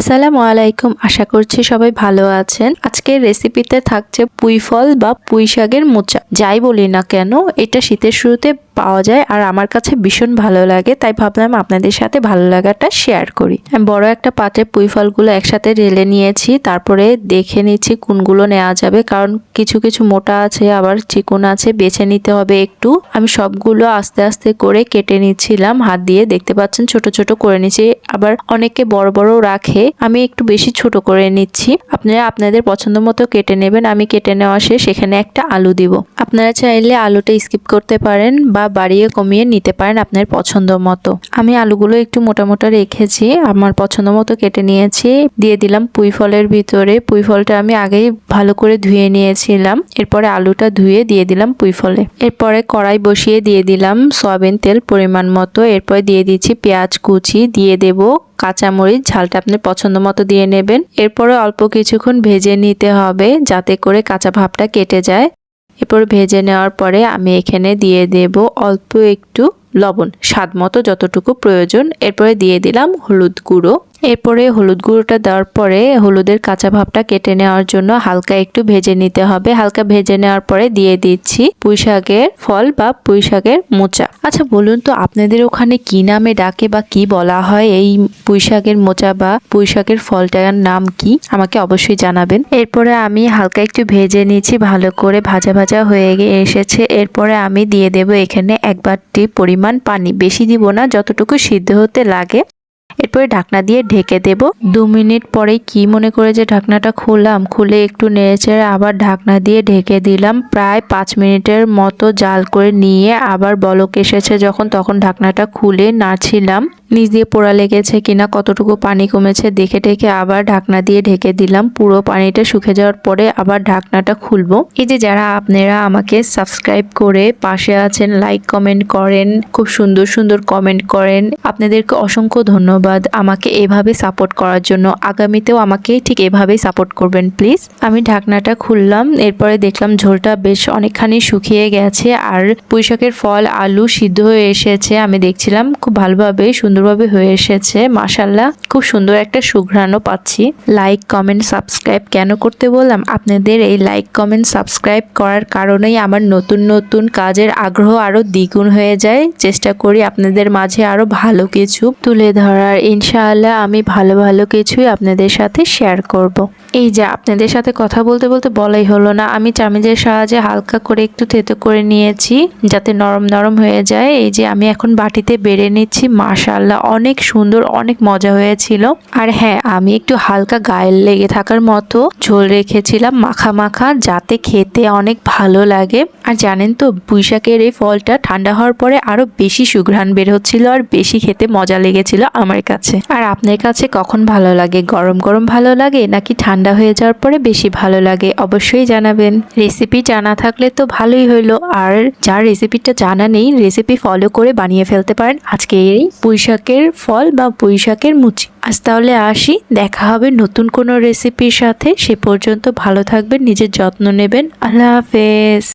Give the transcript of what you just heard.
আসসালামু আলাইকুম, আশা করছি সবাই ভালো আছেন। আজকের রেসিপিতে থাকছে পুঁই ফল বা পুঁই শাকের মোচা। যাই বলি না কেন, এটা শীতের শুরুতে পাওয়া যায় আর আমার কাছে ভীষণ ভালো লাগে, তাই ভাবলাম আপনাদের সাথে ভালো লাগাটা শেয়ার করি। বড় একটা পাত্রে পুঁই ফলগুলো একসাথে ঢেলে নিয়েছি, তারপরে দেখে নিচ্ছি কোনগুলো নেওয়া যাবে, কারণ কিছু কিছু মোটা আছে, আবার চিকন আছে, বেছে নিতে হবে একটু। আমি সবগুলো আস্তে আস্তে করে কেটে নিচ্ছিলাম, হাত দিয়ে দেখতে পাচ্ছেন ছোট ছোট করে নিচ্ছি, আবার অনেকে বড় বড় রাখে, আমি একটু বেশি ছোট করে নিচ্ছি। আপনারা আপনাদের পছন্দ মতো কেটে নেবেন, আমি কেটে নেওয়া শেষ, এখানে একটা আলু দিব। আপনারা চাইলে আলুটা স্কিপ করতে পারেন বা বাড়িয়ে কমিয়ে নিতে পারেন আপনার পছন্দ মতো। আমি আলুগুলো একটু মোটা মোটা রেখেছি, আমার পছন্দ মতো কেটে নিয়েছি। দিয়ে দিলাম পুঁই ফলের ভিতরে। পুঁই ফলটা আমি আগেই ভালো করে ধুয়ে নিয়েছিলাম। এরপরে আলুটা ধুয়ে দিয়ে দিলাম পুঁই ফলে এরপরে কড়াই বসিয়ে দিয়ে দিলাম সয়াবিন তেল পরিমাণ মতো। এরপরে দিয়ে দিচ্ছি পেঁয়াজ কুচি। দিয়ে দেব কাঁচামরিচ, ঝালটা আপনি পছন্দ মতো দিয়ে নেবেন। এরপরে অল্প কিছুক্ষণ ভেজে নিতে হবে যাতে করে কাঁচা ভাবটা কেটে যায়। এরপর ভেজে নেওয়ার পরে আমি এখানে দিয়ে দেব অল্প একটু লবণ, স্বাদ মতো যতটুকু প্রয়োজন। এরপরে দিয়ে দিলাম হলুদ গুঁড়ো। এরপরে হলুদ গুঁড়োটা দেওয়ার পরে হলুদের কাঁচা ভাবটা কেটে নেওয়ার জন্য হালকা একটু ভেজে নিতে হবে। হালকা ভেজে নেওয়ার পরে দিয়ে দিচ্ছি পুঁই শাকের ফল বা পুঁই শাকের মোচা। আচ্ছা বলুন তো, আপনাদের ওখানে কি নামে ডাকে বা কি বলা হয় এই পুঁই শাকের মোচা বা পুঁই শাকের ফলটার নাম কি? আমাকে অবশ্যই জানাবেন। এরপরে আমি হালকা একটু ভেজে নিয়েছি ভালো করে ভাজা ভাজা হয়ে এসেছে। এরপরে আমি দিয়ে দেব এখানে এক বাটি পরিমাণ পানি। বেশি দিব না, যতটুকু সিদ্ধ হতে লাগে। এরপরে ঢাকনা দিয়ে ঢেকে দেব। দু মিনিট পরে কি মনে করে যে ঢাকনাটা খুললাম, খুলে একটু নেড়েচেড়ে আবার ঢাকনা দিয়ে ঢেকে দিলাম। প্রায় পাঁচ মিনিটের মতো জাল করে নিয়ে আবার বলক এসেছে যখন, তখন ঢাকনাটা খুলে নাড়ছিলাম। নিচ দিয়ে পোড়া লেগেছে কিনা, কতটুকু পানি কমেছে দেখে ঢেকে আবার ঢাকনা দিয়ে ঢেকে দিলাম। পুরো পানিটা শুকে যাওয়ার পরে আবার ঢাকনাটা খুলবো। এই যে যারা আপনারা আমাকে সাবস্ক্রাইব করে পাশে আছেন, লাইক কমেন্ট করেন, খুব সুন্দর সুন্দর কমেন্ট করেন। আপনাদেরকে অসংখ্য ধন্যবাদ আমাকে এভাবে সাপোর্ট করার জন্য। আগামীতেও আমাকে ঠিক এভাবেই সাপোর্ট করবেন, প্লিজ। আমি ঢাকনাটা খুললাম, এরপরে দেখলাম ঝোলটা বেশ অনেকখানি শুকিয়ে গেছে আর পুঁইশাকের ফল, আলু সিদ্ধ হয়ে এসেছে। আমি দেখছিলাম খুব ভালোভাবে সুন্দরভাবে হয়ে এসেছে মাসাল্লাহ খুব সুন্দর একটা সুঘ্রাণও পাচ্ছি। লাইক কমেন্ট সাবস্ক্রাইব কেন করতে বললাম? আপনাদের এই লাইক কমেন্ট সাবস্ক্রাইব করার কারণেই আমার নতুন নতুন কাজের আগ্রহ আরও দ্বিগুণ হয়ে যায়। চেষ্টা করি আপনাদের মাঝে আরও ভালো কিছু তুলে ধরার। ইনশাআল্লাহ আমি ভালো ভালো কিছুই আপনাদের সাথে শেয়ার করব। এই যে আপনাদের সাথে কথা বলতে বলতে বলাই হলো না, আমি চামিজের সাহায্যে হালকা করে একটু থেতো করে নিয়েছি, যাতে নরম নরম হয়ে যায়। এই যে আমি এখন বাটিতে বেড়ে নিচ্ছি মাশাল্লাহ অনেক সুন্দর, অনেক মজা হয়েছিল। আর হ্যাঁ আমি একটু হালকা গায়ের লেগে থাকার মতো ঝোল রেখেছিলাম মাখা মাখা যাতে খেতে অনেক ভালো লাগে। আর জানেন তো পুঁইশাকের এই ফলটা ঠান্ডা হওয়ার পরে আরও বেশি সুঘ্রাণ বের হচ্ছিল আর বেশি খেতে মজা লেগেছিল আমার কাছে। আর আপনার কাছে কখন ভালো লাগে? গরম গরম ভালো লাগে নাকি ঠান্ডা হয়ে যাওয়ার পরে বেশি ভালো লাগে? অবশ্যই জানাবেন। রেসিপি জানা থাকলে তো ভালোই হইল। আর যার রেসিপিটা জানা নেই, রেসিপি ফলো করে বানিয়ে ফেলতে পারেন। আজকে এই পুঁইশাকের ফল বা বৈশাখের মুচি। আজ তাহলে আসি, দেখা হবে নতুন কোনো রেসিপির সাথে। সে পর্যন্ত ভালো থাকবেন, নিজের যত্ন নেবেন। আল্লাহ হাফেজ।